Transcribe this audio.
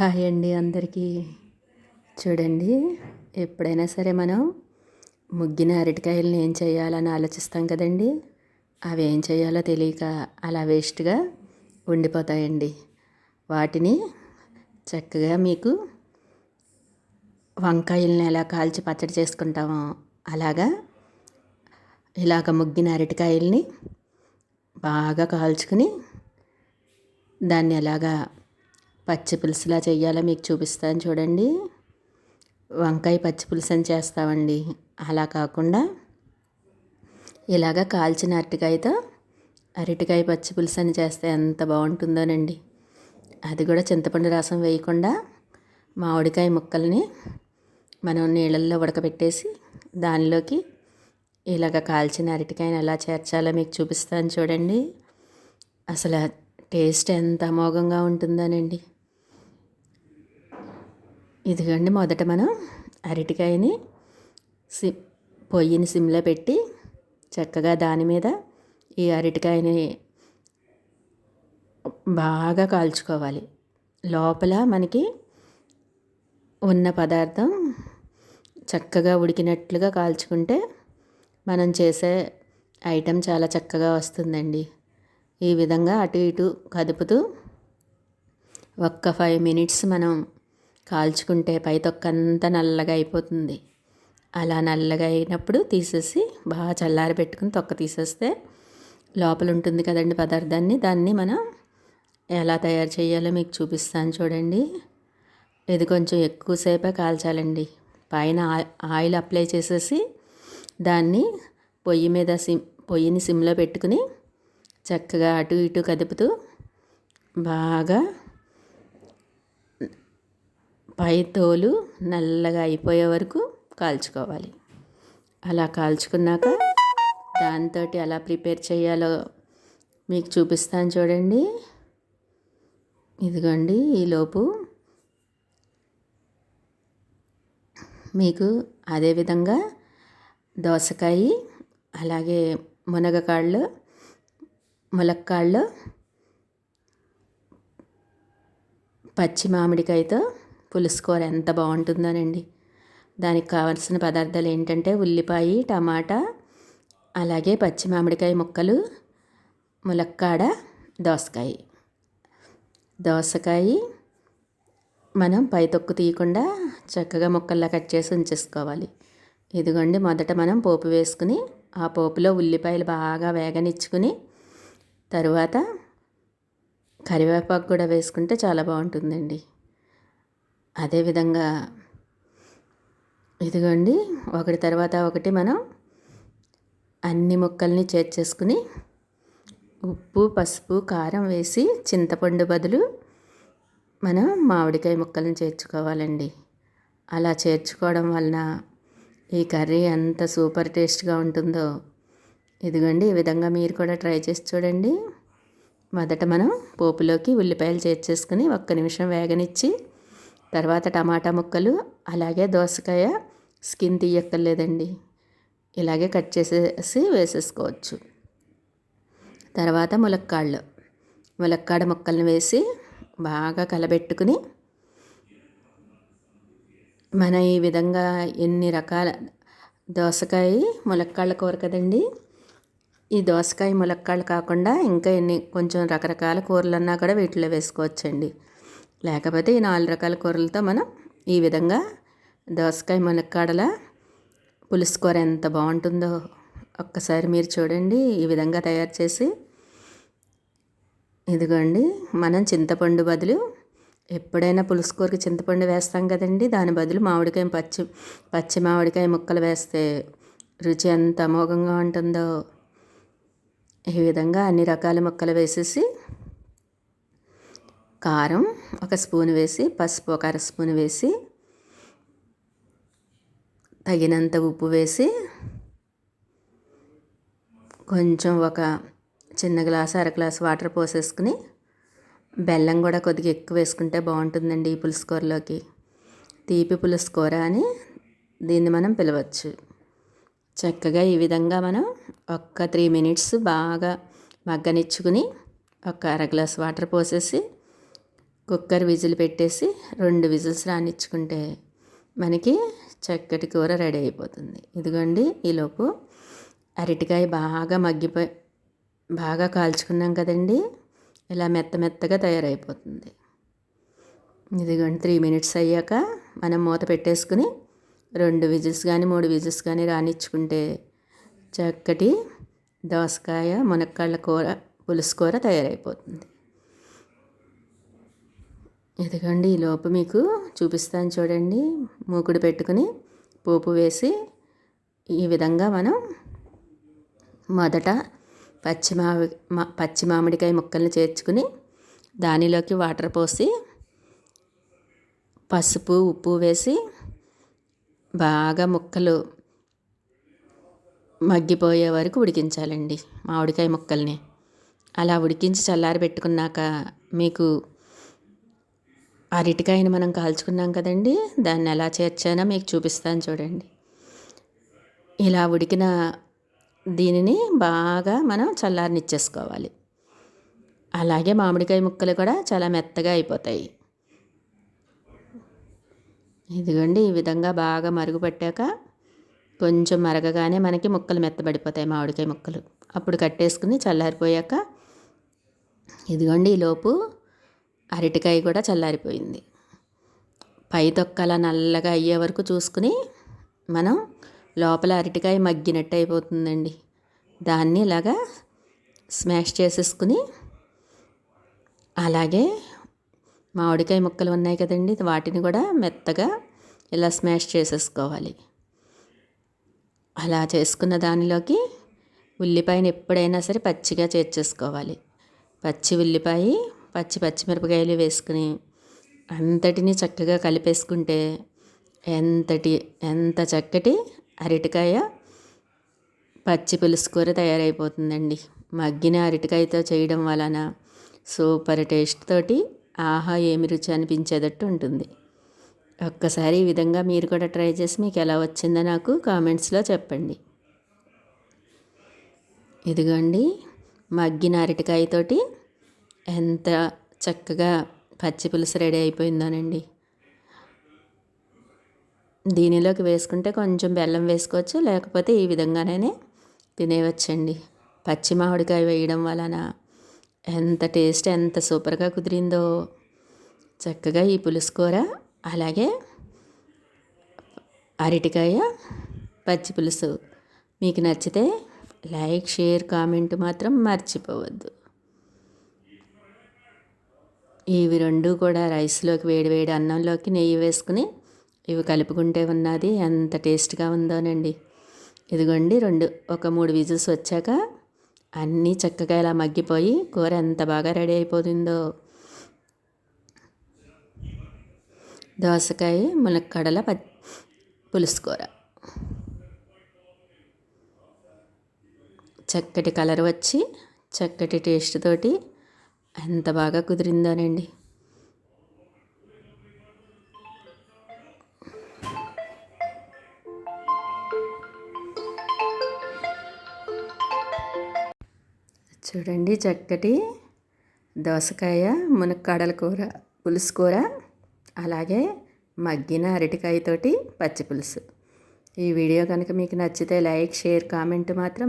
Hi అండి అందరికీ. చూడండి ఎప్పుడైనా సరే మనం ముగ్గిన అరటికాయలను ఏం చేయాలని ఆలోచిస్తాం కదండి. అవి ఏం చేయాలో తెలియక అలా వేస్ట్గా ఉండిపోతాయండి. వాటిని చక్కగా మీకు వంకాయలను ఎలా కాల్చి పచ్చడి చేసుకుంటామో. అలాగా ఇలాగ ముగ్గిన అరటికాయల్ని బాగా కాల్చుకుని దాన్ని ఎలాగా పచ్చి పులుసులా మీకు చూపిస్తాను చూడండి. వంకాయ పచ్చి పులుసు అని చేస్తామండి. అలా కాకుండా ఇలాగ కాల్చిన అరటికాయతో అరటికాయ పచ్చి పులుసు అని చేస్తే ఎంత బాగుంటుందోనండి. అది కూడా చింతపండు రసం వేయకుండా మామిడికాయ ముక్కల్ని మనం నీళ్ళల్లో ఉడకబెట్టేసి దానిలోకి ఇలాగ కాల్చిన అరటికాయని ఎలా చేర్చాలో మీకు చూపిస్తాను చూడండి. అసలు టేస్ట్ ఎంత అమోఘంగా ఉంటుందోనండి. ఇదిగోండి మొదట మనం అరటికాయని సి పొయ్యిని సిమ్లో పెట్టి చక్కగా దాని మీద ఈ అరటికాయని బాగా కాల్చుకోవాలి. లోపల మనకి ఉన్న పదార్థం చక్కగా ఉడికినట్లుగా కాల్చుకుంటే మనం చేసే ఐటెం చాలా చక్కగా వస్తుందండి. ఈ విధంగా అటు ఇటు కదుపుతూ ఒక్క ఫైవ్ మినిట్స్ మనం కాల్చుకుంటే పై తొక్కంతా నల్లగా అయిపోతుంది. అలా నల్లగా అయినప్పుడు తీసేసి బాగా చల్లారి పెట్టుకుని తొక్క తీసేస్తే లోపల ఉంటుంది కదండి పదార్థాన్ని. దాన్ని మనం ఎలా తయారు చేయాలో మీకు చూపిస్తాను చూడండి. ఇది కొంచెం ఎక్కువసేపే కాల్చాలండి. పైన ఆయిల్ అప్లై చేసేసి దాన్ని పొయ్యి మీద సిమ్ పొయ్యిని సిమ్లో పెట్టుకుని చక్కగా అటు ఇటు కదుపుతూ బాగా పై తోలు నల్లగా అయిపోయే వరకు కాల్చుకోవాలి. అలా కాల్చుకున్నాక దాంతో ఎలా ప్రిపేర్ చేయాలో మీకు చూపిస్తాను చూడండి. ఇదిగోండి ఈలోపు మీకు అదేవిధంగా దోసకాయ అలాగే మునగకాళ్ళు ములక్కాళ్ళు పచ్చి మామిడికాయతో పులుసు కూర ఎంత బాగుంటుందోనండి. దానికి కావాల్సిన పదార్థాలు ఏంటంటే ఉల్లిపాయ టమాటా అలాగే పచ్చి మామిడికాయ ముక్కలు ములక్కాడ దోసకాయ. దోసకాయ మనం పై తొక్కు తీయకుండా చక్కగా ముక్కల్లా కట్ చేసి ఉంచేసుకోవాలి. ఇదిగోండి మొదట మనం పోపు వేసుకుని ఆ పోపులో ఉల్లిపాయలు బాగా వేగనిచ్చుకుని తరువాత కరివేపాకు కూడా వేసుకుంటే చాలా బాగుంటుందండి. అదేవిధంగా ఇదిగోండి ఒకటి తర్వాత ఒకటి మనం అన్ని ముక్కల్ని చేర్చేసుకుని ఉప్పు పసుపు కారం వేసి చింతపండు బదులు మనం మామిడికాయ ముక్కల్ని చేర్చుకోవాలండి. అలా చేర్చుకోవడం వలన ఈ కర్రీ ఎంత సూపర్ టేస్ట్గా ఉంటుందో. ఇదిగోండి ఈ విధంగా మీరు కూడా ట్రై చేసి చూడండి. మొదట మనం పోపులోకి ఉల్లిపాయలు చేర్చేసుకుని ఒక్క నిమిషం వేగనిచ్చి తర్వాత టమాటా ముక్కలు అలాగే దోసకాయ స్కిన్ తీయక్కర్లేదండి. ఇలాగే కట్ చేసేసి వేసేసుకోవచ్చు. తర్వాత ములక్కాళ్ళు. ములక్కాడ ముక్కల్ని వేసి బాగా కలబెట్టుకుని మన ఈ విధంగా ఎన్ని రకాల దోసకాయ ములక్కాళ్ళ కూర కదండి. ఈ దోసకాయ ములక్కాళ్ళు కాకుండా ఇంకా ఎన్ని కొంచెం రకరకాల కూరలన్నా కూడా వీటిలో వేసుకోవచ్చండి. లేకపోతే ఈ నాలుగు రకాల కూరలతో మనం ఈ విధంగా దోసకాయ మునక్కాడల పులుసు కూర ఎంత బాగుంటుందో ఒక్కసారి మీరు చూడండి. ఈ విధంగా తయారు చేసి ఇదిగోండి మనం చింతపండు బదులు ఎప్పుడైనా పులుసు కూరకి చింతపండు వేస్తాం కదండి. దాని బదులు మామిడికాయ పచ్చి పచ్చి మామిడికాయ ముక్కలు వేస్తే రుచి ఎంత అమోఘంగా ఉంటుందో ఈ విధంగా అన్ని రకాల ముక్కలు వేసేసి కారం ఒక స్పూన్ వేసి పసుపు ఒక అర స్పూన్ వేసి తగినంత ఉప్పు వేసి కొంచెం ఒక చిన్న గ్లాసు అర గ్లాసు వాటర్ పోసేసుకుని బెల్లం కూడా కొద్దిగా ఎక్కువ వేసుకుంటే బాగుంటుందండి ఈ పులుసుకూరలోకి తీపి పులుసుకూర అని దీన్ని మనం పిలవచ్చు. చక్కగా ఈ విధంగా మనం ఒక్క త్రీ మినిట్స్ బాగా మగ్గనిచ్చుకుని ఒక అర గ్లాస్ వాటర్ పోసేసి కుక్కర్ విజిల్ పెట్టేసి రెండు విజిల్స్ రానిచ్చుకుంటే మనకి చక్కటి కూర రెడీ అయిపోతుంది. ఇదిగోండి ఈలోపు అరటికాయ బాగా మగ్గిపోయి బాగా కాల్చుకున్నాం కదండి ఇలా మెత్త మెత్తగా తయారైపోతుంది. ఇదిగోండి త్రీ మినిట్స్ అయ్యాక మనం మూత పెట్టేసుకుని రెండు విజిల్స్ కానీ మూడు విజిల్స్ కానీ రానిచ్చుకుంటే చక్కటి దోసకాయ మునక్కాళ్ళ కూర పులుసు కూర తయారైపోతుంది. ఇదిగోండి ఈ లోపు మీకు చూపిస్తాను చూడండి. మూకుడు పెట్టుకుని పోపు వేసి ఈ విధంగా మనం మొదట పచ్చి మామి పచ్చి మామిడికాయ ముక్కల్ని చేర్చుకుని దానిలోకి వాటర్ పోసి పసుపు ఉప్పు వేసి బాగా ముక్కలు మగ్గిపోయే వరకు ఉడికించాలండి మామిడికాయ ముక్కల్ని. అలా ఉడికించి చల్లారి పెట్టుకున్నాక మీకు అరటికాయని మనం కాల్చుకున్నాం కదండి దాన్ని ఎలా చేర్చానో మీకు చూపిస్తాను చూడండి. ఇలా ఉడికిన దీనిని బాగా మనం చల్లారనిచ్చేసుకోవాలి. అలాగే మామిడికాయ ముక్కలు కూడా చాలా మెత్తగా అయిపోతాయి. ఇదిగోండి ఈ విధంగా బాగా మరుగుపట్టాక కొంచెం మరగగానే మనకి ముక్కలు మెత్తబడిపోతాయి మామిడికాయ ముక్కలు. అప్పుడు కట్టేసుకుని చల్లారిపోయాక ఇదిగోండి ఈలోపు అరటికాయ కూడా చల్లారిపోయింది. పై తొక్కల నల్లగా అయ్యే వరకు చూసుకుని మనం లోపల అరటికాయ మగ్గినట్టు అయిపోతుందండి. దాన్ని ఇలాగా స్మాష్ చేసేసుకుని అలాగే మామిడికాయ ముక్కలు ఉన్నాయి కదండి వాటిని కూడా మెత్తగా ఇలా స్మాష్ చేసేసుకోవాలి. అలా చేసుకున్న దానిలోకి ఉల్లిపాయను ఎప్పుడైనా సరే పచ్చిగా చేర్చేసుకోవాలి. పచ్చి ఉల్లిపాయ పచ్చి పచ్చిమిరపకాయలు వేసుకుని అంతటిని చక్కగా కలిపేసుకుంటే ఎంతటి ఎంత చక్కటి అరటికాయ పచ్చి పులుసు కూర తయారైపోతుందండి. మగ్గిన అరటికాయతో చేయడం వలన సూపర్ టేస్ట్ తోటి ఆహా ఏమి రుచి అనిపించేటట్టు ఉంటుంది. ఒక్కసారి ఈ విధంగా మీరు కూడా ట్రై చేసి మీకు ఎలా వచ్చిందో నాకు కామెంట్స్లో చెప్పండి. ఇదిగోండి మగ్గిన అరటికాయతోటి ఎంత చక్కగా పచ్చి పులుసు రెడీ అయిపోయిందోనండి. దీనిలోకి వేసుకుంటే కొంచెం బెల్లం వేసుకోవచ్చు లేకపోతే ఈ విధంగానే తినేవచ్చండి. పచ్చి మామిడికాయ వేయడం వలన ఎంత టేస్ట్ ఎంత సూపర్గా కుదిరిందో. చక్కగా ఈ పులుసు కూర అలాగే అరటికాయ పచ్చి పులుసు. మీకు నచ్చితే లైక్ షేర్ కామెంట్ మాత్రం మర్చిపోవద్దు. ఇవి రెండు కూడా రైస్లోకి వేడి వేడి అన్నంలోకి నెయ్యి వేసుకుని ఇవి కలుపుకుంటే ఉన్నది. ఎంత టేస్ట్గా ఉందోనండి. ఇదిగోండి రెండు ఒక మూడు విజిల్స్ వచ్చాక అన్నీ చక్కగా ఇలా మగ్గిపోయి కూర ఎంత బాగా రెడీ అయిపోతుందో. దోసకాయ మునక్కడల ప పులుసు కూర చక్కటి కలర్ వచ్చి చక్కటి టేస్ట్ తోటి ఎంత బాగా కుదిరిందోనండి. చూడండి చక్కటి దోసకాయ మునక్కాడల కూర పులుసు కూర అలాగే మగ్గిన అరటికాయతోటి పచ్చి పులుసు. ఈ వీడియో కనుక మీకు నచ్చితే లైక్ షేర్ కామెంట్ మాత్రం